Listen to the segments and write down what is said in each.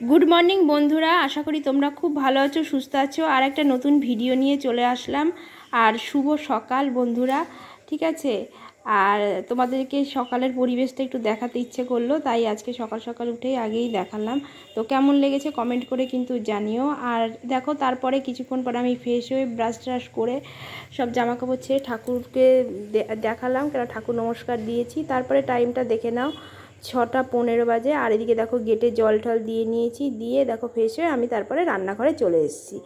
Good morning বন্ধুরা। আশা করি তোমরা খুব ভালো আছো, সুস্থ আছো। আর একটা নতুন ভিডিও নিয়ে চলে আসলাম। আর শুভ সকাল, বন্ধুরা। ঠিক আছে? আর তোমাদেরকে সকালের পরিবেশটা একটু দেখাতে ইচ্ছে করল, তাই আজকে সকাল সকাল উঠেই আগেই দেখালাম। তো কেমন লেগেছে কমেন্ট করে কিন্তু জানিও। আর দেখো, তারপরে কিছুক্ষণ পরে আমি ফ্রেশ হয়ে ব্রাশ ট্রাশ করে সব জামা কাপড় ছেড়ে ঠাকুরকে দেখালাম। কেন? ঠাকুর নমস্কার দিয়েছি। তারপরে টাইমটা দেখে নাও। ছটা পনেরো বাজে আর এদিকে দেখো গেটে জল টল দিয়ে নিয়েছি, দিয়ে দেখো ফ্রেশ হয়ে আমি তারপরে রান্নাঘরে চলে এসেছি।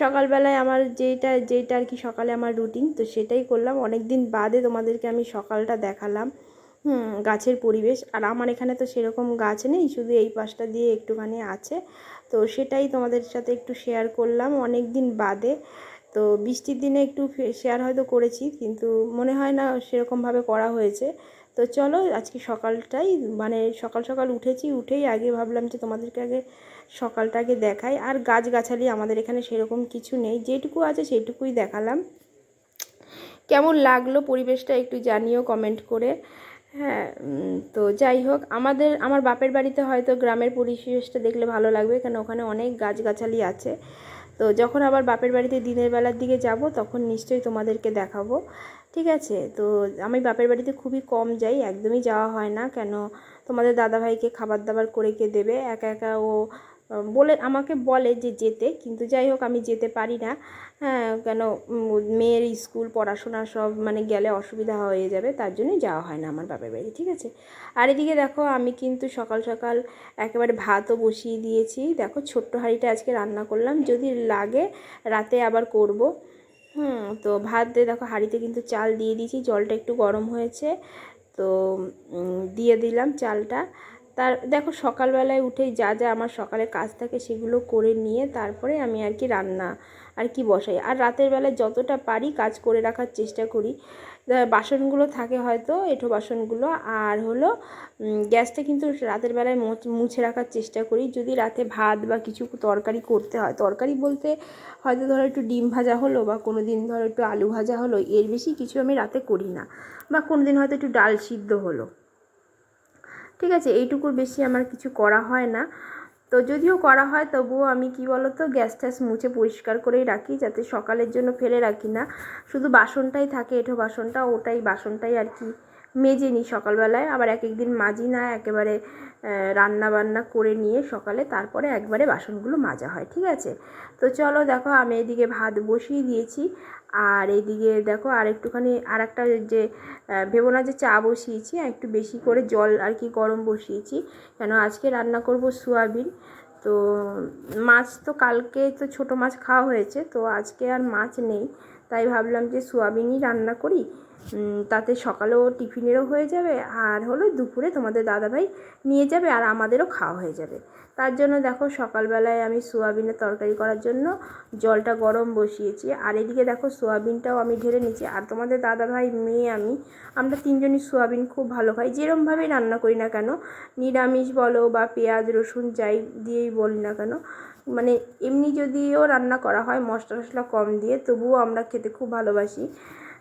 সকালবেলায় আমার যেটা যেটা আর কি সকালে আমার রুটিন তো সেটাই করলাম। অনেক দিন বাদে তোমাদেরকে আমি সকালটা দেখালাম, হুম, গাছের পরিবেশ। আর আমার এখানে তো সেরকম গাছ নেই, শুধু এই পাশটা দিয়ে একটুখানি আছে। তো সেটাই তোমাদের সাথে একটু শেয়ার করলাম অনেক দিন বাদে। তো বৃষ্টির দিনে একটু শেয়ার হয়তো করেছি, কিন্তু মনে হয় না সেরকমভাবে করা হয়েছে। তো চলো আজকে সকালটাই মানে সকাল সকাল উঠেছি, উঠেই আগে ভাবলাম যে তোমাদেরকে আগে সকালটাকে দেখাই। আর গাছগাছালি আমাদের এখানে সেরকম কিছু নেই, যেটুকু আছে সেটুকুই দেখালাম। কেমন লাগল পরিবেশটা একটু জানিও কমেন্ট করে। হ্যাঁ তো যাই হোক, আমাদের, আমার বাপের বাড়িতে হয়তো গ্রামের পরিবেশটা দেখলে ভালো লাগবে, কেন ওখানে অনেক গাছগাছালি আছে। তো যখন আবার বাপের বাড়িতে দিনের বেলার দিকে যাব, তখন নিশ্চয়ই তোমাদেরকে দেখাবো। ঠিক আছে, তো আমি বাপের বাড়িতে খুবই কম যাই, একদমই যাওয়া হয় না। কেন? তোমাদের দাদাভাইকে খাবার দাবার করে কে দেবে? একা একা ও বলে, আমাকে বলে যে যেতে, কিন্তু যাই হোক, আমি যেতে পারি না। হ্যাঁ কেন? মেয়ের স্কুল, পড়াশোনা সব মানে গেলে অসুবিধা হয়ে যাবে, তার জন্যই যাওয়া হয় না আমার বাপের বাড়ি, ঠিক আছে? আর এদিকে দেখো, আমি কিন্তু সকাল সকাল একেবারে ভাতও বসিয়ে দিয়েছি। দেখো, ছোট্ট হাঁড়িটা আজকে রান্না করলাম। যদি লাগে, রাতে আবার করব। হুম, তো ভাত দিয়ে দেখো হাঁড়িতে কিন্তু চাল দিয়ে দিয়েছি, জলটা একটু গরম হয়েছে। তো দিয়ে দিলাম চালটা। তার, দেখো সকালবেলায় উঠেই যা যা আমার সকালে কাজ থাকে সেগুলো করে নিয়ে তারপরে আমি আর কি রান্না আর কি বসাই। আর রাতের বেলায় যতটা পারি কাজ করে রাখার চেষ্টা করি। বাসনগুলো থাকে হয়তো, এঁঠো বাসনগুলো। আর হলো গ্যাসটা কিন্তু রাতের বেলায় মুছ- রাখার চেষ্টা করি। যদি রাতে ভাত বা কিছু তরকারি করতে হয়, তরকারি বলতে হয়তো ধরো একটু ডিম ভাজা হলো বা কোনো দিন ধরো একটু আলু ভাজা হলো, এর বেশি কিছু আমি রাতে করি না। বা কোনো দিন হয়তো একটু ডাল সিদ্ধ হলো। ঠিক আছে, এইটুকুর বেশি আমার কিছু করা হয় না। তো যদিও করা হয়, তবুও আমি কি বলতো, গ্যাস ট্যাস মুছে পরিষ্কার করেই রাখি যাতে সকালের জন্য ফেলে রাখি না। শুধু বাসনটাই থাকে, এঁঠো বাসনটা, ওটাই বাসনটাই আর কি। মেজে নিই সকালবেলায়, আবার এক এক দিন মাজি না একেবারে রান্না বান্না করে নিয়ে সকালে তারপরে একবারে বাসনগুলো মাজা হয়, ঠিক আছে? তো চলো দেখো, আমি এদিকে ভাত বসিয়ে দিয়েছি, আর এদিকে দেখো, আর একটুখানি আর একটা যে ভেবো না যে চা বসিয়েছি একটু বেশি করে জল আর কি গরম বসিয়েছি, কেন আজকে রান্না করব সোয়াবিন। তো মাছ তো কালকে তো ছোট মাছ খাওয়া হয়েছে, তো আজকে আর মাছ নেই। তাই ভাবলাম যে সোয়াবিনই রান্না করি। তাতে সকালেও টিফিনেরও হয়ে যাবে, আর হলো দুপুরে তোমাদের দাদাভাই নিয়ে যাবে আর আমাদেরও খাওয়া হয়ে যাবে। তার জন্য দেখো সকালবেলায় আমি সোয়াবিনের তরকারি করার জন্য জলটা গরম বসিয়েছি। আর এদিকে দেখো সোয়াবিনটাও আমি ঢেলে নিচ্ছি আর তোমাদের দাদাভাই, মেয়ে আমি, আমরা তিনজনই সোয়াবিন খুব ভালো খাই। যেরমভাবেই রান্না করি না কেন, নিরামিষ বলো বা পেঁয়াজ, রসুন যাই দিয়েই বলি না কেন মানে এমনি যদিও রান্না করা হয়, মশলা টশলা কম দিয়ে, তবুও আমরা খেতে খুব ভালোবাসি।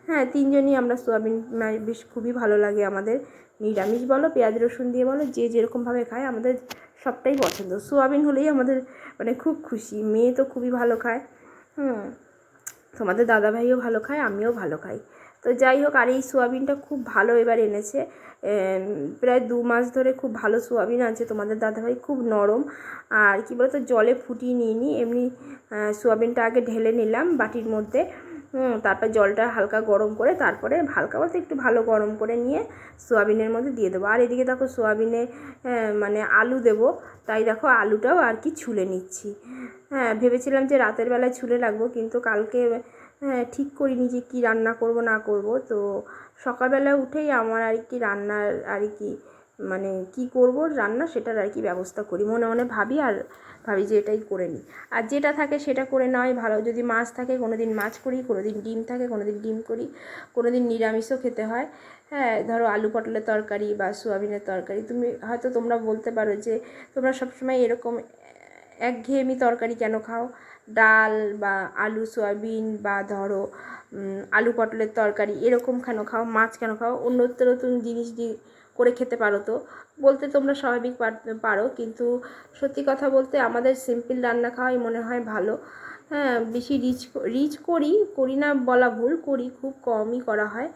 হ্যাঁ তিনজনই আমরা সোয়াবিন মানে বেশ খুবই ভালো লাগে আমাদের। নিরামিষ বলো, পেঁয়াজ রসুন দিয়ে বলো, যে যেরকমভাবে খায়, আমাদের সবটাই পছন্দ। সোয়াবিন হলেই আমাদের মানে খুব খুশি, মেয়ে তো খুবই ভালো খায়। হুম, তোমাদের দাদাভাইও ভালো খায়, আমিও ভালো খাই। তো যাই হোক, আর এই সোয়াবিনটা খুব ভালো এবার এনেছে। প্রায় দু মাস ধরে খুব ভালো সোয়াবিন আছে, তোমাদের দাদাভাই খুব নরম। আর কি বলতো, জলে ফুটিয়ে নিয়ে নিই এমনি সোয়াবিনটা আগে ঢেলে নিলাম বাটির মধ্যে। তারপর জলটা হালকা গরম করে তারপরে হালকা বলতে একটু ভালো গরম করে নিয়ে সোয়াবিনের মধ্যে দিয়ে দেবো। আর এদিকে দেখো সোয়াবিনে মানে আলু দেবো, তাই দেখো আলুটাও আর কি ছুলে নিচ্ছি। হ্যাঁ ভেবেছিলাম যে রাতের বেলায় ছুলে রাখব, কিন্তু কালকে হ্যাঁ ঠিক করিনি যে কী রান্না করব, না করব। তো সকালবেলা উঠেই আমার আর কি রান্নার আর কি মানে কি করব, রান্না সেটার আর কি ব্যবস্থা করি। মনে মনে ভাবি আর ভাবি যে এটাই করে নিই। আর যেটা থাকে সেটা করে নেওয়াই ভালো। যদি মাছ থাকে কোনো দিন মাছ করি কোনো দিন ডিম থাকে কোনো দিন ডিম করি কোনো দিন নিরামিষও খেতে হয়। হ্যাঁ ধরো আলু পটলের তরকারি বা সোয়াবিনের তরকারি। তুমি হয়তো তোমরা বলতে পারো যে তোমরা সবসময় এরকম একঘেয়েমি তরকারি কেন খাও? ডাল বা আলু, সয়াবিন বা ধরো আলু পটলের তরকারি, এরকম কেন খাও, মাছ কেন খাও অন্য নতুন জিনিস দিয়ে করে খেতে পারো তো। বলতে তোমরা স্বাভাবিক পারো কিন্তু সত্যি কথা বলতে আমাদের সিম্পল রান্না খাওয়াই মনে হয় ভালো। হ্যাঁ বেশি রিচ রিচ করি করি না বলা ভুল, করি, খুব কমই করা হয়।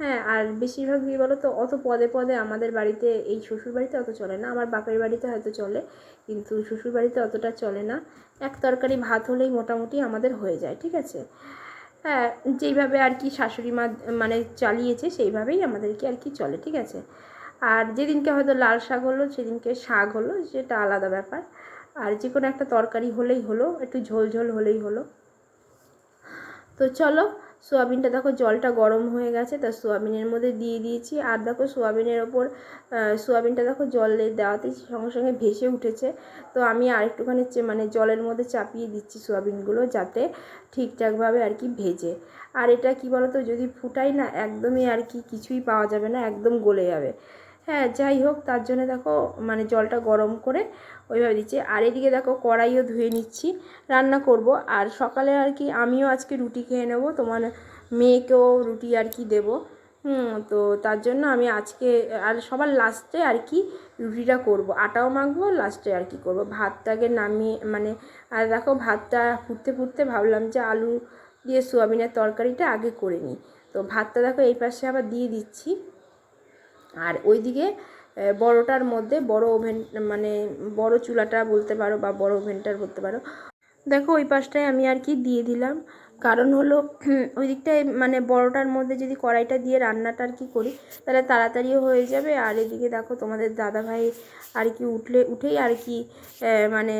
হ্যাঁ আর বেশিরভাগ কী বলো তো অত পদে পদে আমাদের বাড়িতে এই শ্বশুর বাড়িতে অত চলে না, আমার বাপের বাড়িতে হয়তো চলে, কিন্তু শ্বশুর বাড়িতে অতটা চলে না। এক তরকারি ভাত হলেই মোটামুটি আমাদের হয়ে যায়, ঠিক আছে? হ্যাঁ যেইভাবে আর কি শাশুড়ি মা মানে চালিয়েছে, সেইভাবেই আমাদেরকে আর কি চলে, ঠিক আছে? আর যেদিনকে হয়তো লাল শাক হলো, সেদিনকে শাক হলো, সেটা আলাদা ব্যাপার। আর যে কোনো একটা তরকারি হলেই হলো, একটু ঝোল ঝোল হলেই হলো। তো চলো সোয়াবিনটা দেখো জলটা গরম হয়ে গেছে, তা সোয়াবিনের মধ্যে দিয়ে দিয়েছি। আর দেখো সোয়াবিনের ওপর সোয়াবিনটা দেখো জলে দেওয়াতেই সঙ্গে সঙ্গে ভেসে উঠেছে। তো আমি আর একটুখানি মানে জলের মধ্যে চাপিয়ে দিচ্ছি সোয়াবিনগুলো যাতে ঠিকঠাকভাবে আর কি ভেজে। আর এটা কি বলতো, যদি ফুটাই না, একদমই আর কি কিছুই পাওয়া যাবে না, একদম গলে যাবে। হ্যাঁ যাই হোক, তার জন্য দেখো মানে জলটা গরম করে ওইভাবে দিচ্ছি। আর এদিকে দেখো, কড়াইও ধুয়ে নিচ্ছি, রান্না করব। আর সকালে আর কি, আমিও আজকে রুটি খেয়ে নেব, তোমার মেয়েকেও রুটি আর কি দেবো। হুম, তো তার জন্য আমি আজকে, আর সবার লাস্টে আর কি রুটিটা করব। আটাও মাখবো, লাস্টে আর কি করব। ভাতটাকে নামিয়ে মানে আর দেখো, ভাতটা ফুটতে ফুটতে ভাবলাম যে আলু দিয়ে সোয়াবিনের তরকারিটা আগে করে নিই। তো ভাতটা দেখো, এই পাশে আবার দিয়ে দিচ্ছি। আর ওইদিকে বড়টার মধ্যে বড় ওভেন মানে বড় চুলাটা বলতে পারো বা বড় ওভেনটার বলতে পারো। দেখো ওই পাশটায় আমি আর কি দিয়ে দিলাম। কারণ হলো ওই দিকটায় মানে বড়টার মধ্যে যদি কড়াইটা দিয়ে রান্নাটা আর কি করি, তাহলে তাড়াতাড়িও হয়ে যাবে। আর এদিকে দেখো তোমাদের দাদাভাই আর কি উঠলে, উঠেই আর কি মানে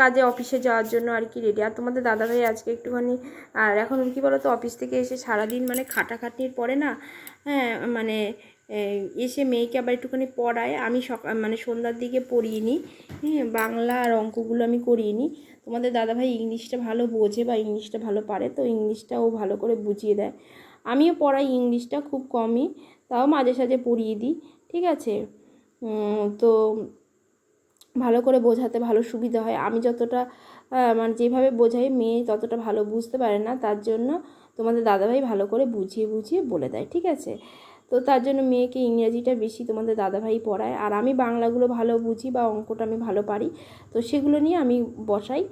কাজে অফিসে যাওয়ার জন্য আর কি রেডি আর তোমাদের দাদাভাই আজকে একটুখানি, আর এখন কি বলো তো অফিস থেকে এসে সারাদিন মানে খাটাখাটনির পরে না হ্যাঁ মানে এসে মেয়েকে আবার একটুখানি পড়ায়। আমি সকাল মানে সন্ধ্যার দিকে পড়িয়ে নিই হ্যাঁ বাংলা আর অঙ্কগুলো আমি করিয়ে নিই তোমাদের দাদাভাই ইংলিশটা ভালো বোঝে বা ইংলিশটা ভালো পারে, তো ইংলিশটা ও ভালো করে বুঝিয়ে দেয়। আমিও পড়াই ইংলিশটা খুব কমই, তাও মাঝে সাঝে পড়িয়ে দিই, ঠিক আছে? তো ভালো করে বোঝাতে ভালো সুবিধা হয়। আমি যতটা মানে যেভাবে বোঝাই, মেয়ে ততটা ভালো বুঝতে পারে না, তার জন্য তোমাদের দাদাভাই ভালো করে বুঝিয়ে বুঝিয়ে বলে দেয়, ঠিক আছে? তো তার জন্য মেয়েকে ইংরাজিটা বেশি তোমাদের দাদাভাই পড়ায়। আর আমি বাংলাগুলো ভালো বুঝি বা অঙ্কটা আমি ভালো পারি, তো সেগুলো নিয়ে আমি বসাই।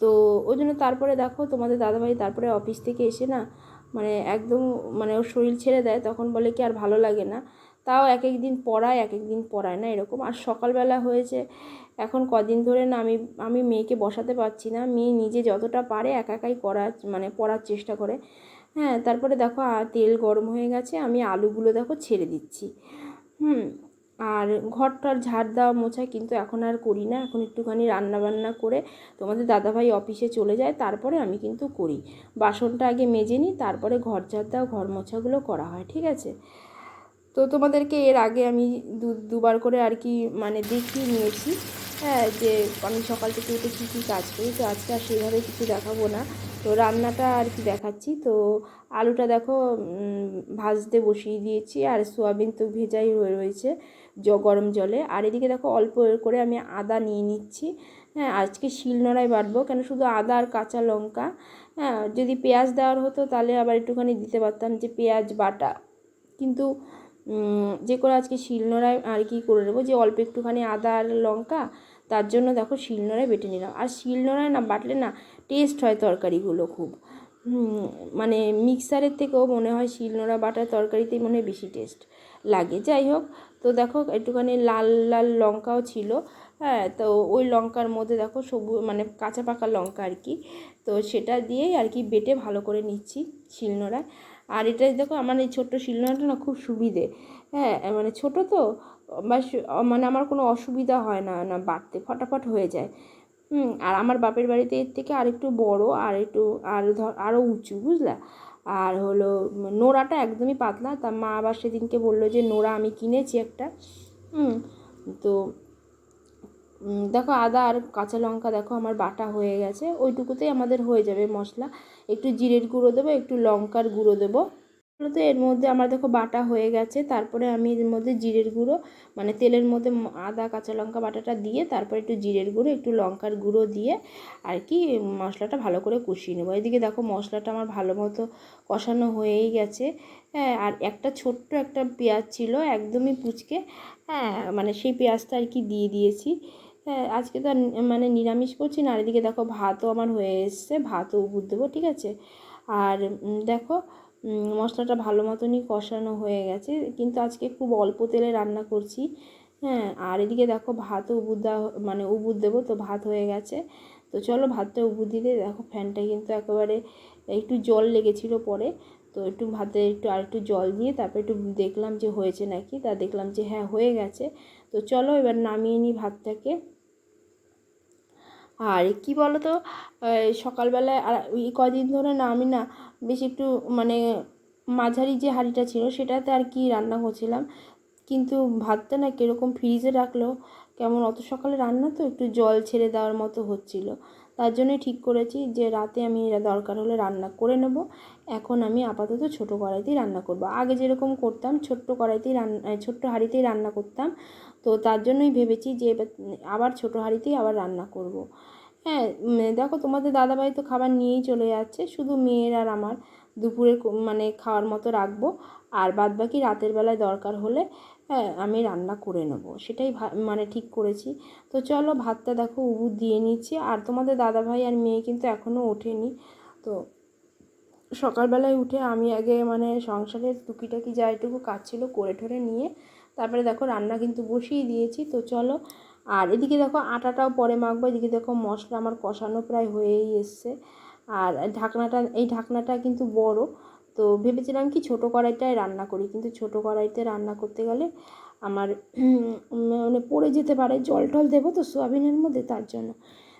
তো ওই জন্য তারপরে দেখো তোমাদের দাদাভাই তারপরে অফিস থেকে এসে না মানে একদম মানে ওর শরীর ছেড়ে দেয়, তখন বলে কি আর ভালো লাগে না। তাও এক এক দিন পড়ায়, এক এক দিন পড়ায় না এরকম। আর সকালবেলা হয়েছে, এখন কদিন ধরে না আমি আমি মেয়েকে বসাতে পারছি না। মেয়ে নিজে যতটা পারে একা একাই করার মানে পড়ার চেষ্টা করে। হ্যাঁ তারপরে দেখো তেল গরম হয়ে গেছে, আমি আলুগুলো দেখো ছেড়ে দিচ্ছি। হুম, আর ঘরটার ঝাড় দেওয়া মোছা কিন্তু এখন আর করি না, এখন একটুখানি রান্না বান্না করে তোমাদের দাদাভাই অফিসে চলে যায়, তারপরে আমি কিন্তু করি। বাসনটা আগে মেজে নিই, তারপরে ঘর ঝাড় দেওয়া, ঘর মোছাগুলো করা হয়, ঠিক আছে? তো তোমাদেরকে এর আগে আমি দু, দুবার করে আর কি মানে দেখিয়ে নিয়েছি। হ্যাঁ যে আমি সকাল থেকে উঠে কী কী কাজ করি, তো আজকে আর সেইভাবে কিছু দেখাবো না। তো রান্নাটা আর কি দেখাচ্ছি, তো আলুটা দেখো ভাজতে বসিয়ে দিয়েছি, আর সোয়াবিন তো ভেজাই রয়েছে জ, গরম জলে। আর এদিকে দেখো, অল্প করে আমি আদা নিয়ে নিচ্ছি। হ্যাঁ আজকে শিলনোড়ায় বাটবো, কেন শুধু আদা আর কাঁচা লঙ্কা। হ্যাঁ যদি পেঁয়াজ দেওয়ার হতো, তাহলে আবার একটুখানি দিতে পারতাম যে পেঁয়াজ বাটা। কিন্তু যে করে আজকে শিলনোড়ায় আর কি করে নেব, যে অল্প একটুখানি আদা আর লঙ্কা তার জন্য দেখো শিলনোড়ায় বেটে নিলাম। আর শিলনোড়ায় না বাটলে না টেস্ট হয় তরকারিগুলো খুব। মানে মিক্সারের থেকেও মনে হয় শিলনোড়া বাটার তরকারিতেই মনে হয় বেশি টেস্ট লাগে। যাই হোক, তো দেখো একটুখানি লাল লাল লঙ্কাও ছিল। হ্যাঁ তো ওই লঙ্কার মধ্যে দেখো সবু মানে কাঁচা পাকা লঙ্কা আর কি। তো সেটা দিয়েই আর কি বেটে ভালো করে নিচ্ছি শিলনোড়ায় আর এটা দেখো আমার এই ছোট্ট শিলনোড়াটা না খুব সুবিধে। হ্যাঁ মানে ছোট তো মানে আমার কোনো অসুবিধা হয় না না বাড়তে, ফটাফট হয়ে যায়। হুম, আর আমার বাপের বাড়িতে এর থেকে আর একটু বড়, আর একটু, আর ধর আরও উঁচু, বুঝলা? আর হলো, নোড়াটা একদমই পাতলা, তা মা আবার সেদিনকে বলল যে, নোড়া আমি কিনেছি একটা। হুম, তো দেখো আদা আর কাঁচা লঙ্কা দেখো আমার বাটা হয়ে গেছে, ওইটুকুতেই আমাদের হয়ে যাবে মশলা। একটু জিরের গুঁড়ো দেবো, একটু লঙ্কার গুঁড়ো দেবো। তো এর মধ্যে আমার দেখো বাটা হয়ে গেছে। তারপরে আমি এর মধ্যে জিরের গুঁড়ো মানে তেলের মধ্যে আদা, কাঁচা লঙ্কা বাটাটা দিয়ে তারপরে একটু জিরের গুঁড়ো, একটু লঙ্কার গুঁড়ো দিয়ে আর কি মশলাটা ভালো করে কষিয়ে নেব। এদিকে দেখো মশলাটা আমার ভালো মতো কষানো হয়েই গেছে। হ্যাঁ আর একটা ছোট্ট একটা পেঁয়াজ ছিল, একদমই পুচকে হ্যাঁ মানে সেই পেঁয়াজটা আর কি দিয়ে দিয়েছি। হ্যাঁ আজকে তো মানে নিরামিষ করছি না, আর এদিকে দেখো ভাতও আমার হয়ে এসছে, ভাতও উপর দেবো, ঠিক আছে? আর দেখো মশলাটা ভালো মতনই কষানো হয়ে গেছে। কিন্তু আজকে খুব অল্প তেলে রান্না করছি। হ্যাঁ আর এদিকে দেখো ভাত উবুর দেওয়া মানে উবুর দেবো তো ভাত হয়ে গেছে। তো চলো ভাতটা উবুর দিতে দেখো ফ্যানটা কিন্তু একেবারে একটু জল লেগেছিলো পরে। তো একটু ভাতে একটু আর একটু জল দিয়ে তারপরে একটু দেখলাম যে হয়েছে নাকি। তা দেখলাম যে হ্যাঁ হয়ে গেছে। তো চলো এবার নামিয়ে নিই ভাতটাকে। আর কি বলো তো সকালবেলায় আর এই কদিন ধরে না আমি না বেশ একটু মানে মাঝারি যে হাঁড়িটা ছিল সেটাতে আর কি রান্না করছিলাম। কিন্তু ভাতটা না কীরকম ফ্রিজে রাখল, কেমন অত সকালে রান্না তো একটু জল ছেড়ে দেওয়ার মতো হচ্ছিল। তার জন্যই ঠিক করেছি যে রাতে আমি দরকার হলে রান্না করে নেব। এখন আমি আপাতত ছোটো কড়াইতেই রান্না করব। আগে যেরকম করতাম, ছোট্ট কড়াইতেই রান্না ছোট্ট হাঁড়িতেই রান্না করতাম। তো তার জন্যই ভেবেছি যে আবার ছোটো হাঁড়িতেই আবার রান্না করব। হ্যাঁ দেখো তোমাদের দাদাভাই তো খাবার নিয়েই চলে যাচ্ছে। শুধু মেয়ের আর আমার দুপুরে মানে খাওয়ার মতো রাখব। আর বাদ বাকি রাতের বেলায় দরকার হলে হ্যাঁ আমি রান্না করে নেব। সেটাই মানে ঠিক করেছি। তো চলো ভাতটা দেখো উবুর দিয়ে নিচ্ছি। আর তোমাদের দাদাভাই আর মেয়ে কিন্তু এখনও ওঠেনি। তো সকালবেলায় উঠে আমি আগে মানে সংসারের টুকিটাকি যা এটুকু কাজ ছিল করে ঠরে নিয়ে তারপরে দেখো রান্না কিন্তু বসিয়ে দিয়েছি। তো চলো, আর এদিকে দেখো আটাটাও পরে মাখবো। এদিকে দেখো মশলা আমার কষানো প্রায় হয়েই এসছে। আর ঢাকনাটা, এই ঢাকনাটা কিন্তু বড়। তো ভেবেছিলাম কি ছোটো কড়াইটায় রান্না করি, কিন্তু ছোটো কড়াইতে রান্না করতে গেলে আমার মানে পড়ে যেতে পারে, জল টল দেবো তো সোয়াবিনের মধ্যে তার জন্য।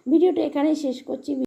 ভিডিওটা এখানেই শেষ করছি।